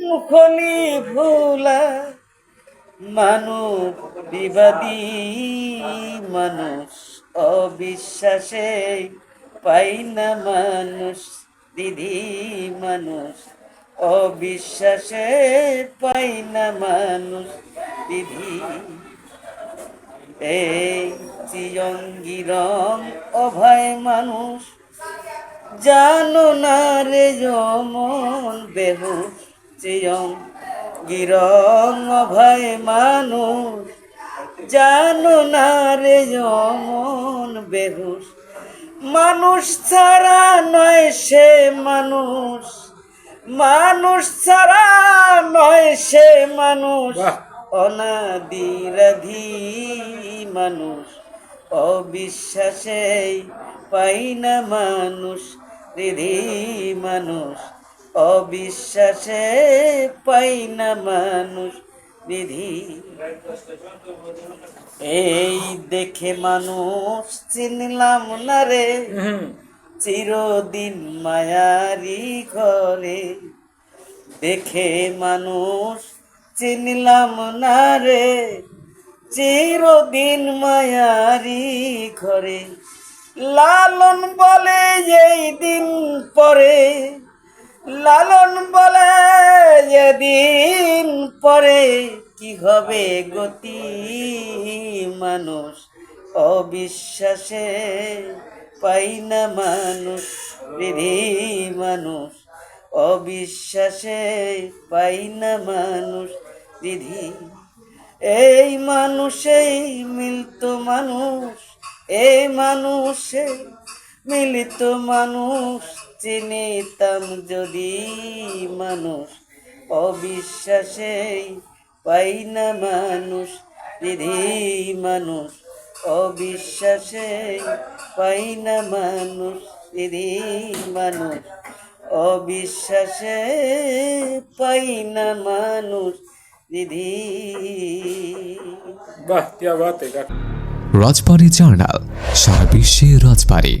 মুখলি ভোলা মানব বিবাদী মানুষ অবিশ্বাসে পাই না মানুষ, দিদি মানুষ। অবিশ্বাসে পাই না মানুষ, দিদি। এই চিরঙ্গিরং অভয় মানুষ, জানো না রে যমন বেহুশ চিয়ং গিরং অভয় মানুষ। জানো না রে যমন বেহুশ। মানুষ ছাড়া নয় সে মানুষ। মানুষ ছাড়া নয় সে মানুষ। অনাদিরাধি মানুষ। অবিশ্বাসে পাই না মানুষ দিদি মানুষ। অবিশ্বাসে পাই না মানুষ বিধি। এই দেখে মানুষ চিনলাম না রে। চিরদিন মায়ারি ঘরে। দেখে মানুষ চিনলাম না রে। চিরদিন মায়ারি ঘরে। লালন বলে এই দিন পরে। লালন বলে যেদিন পরে কি হবে গতি মানুষ? অবিশ্বাসে পাই না মানুষ, বিধি মানুষ। অবিশ্বাসে পাই না মানুষ, বিধি। এই মানুষেই মিলত মানুষ এই মানুষে মিলিত মানুষ। চিনিতাম যদি মানুষ অবিশ্বাসেই পাই না মানুষ দিদি মানুষ অবিশ্বাসে পাই না মানুষ দিদি মানুষ অবিশ্বাসে পাই না মানুষ দিদি বাহ রাজবাড়ি জার্নাল সারা বিশ্বে রাজবাড়ি।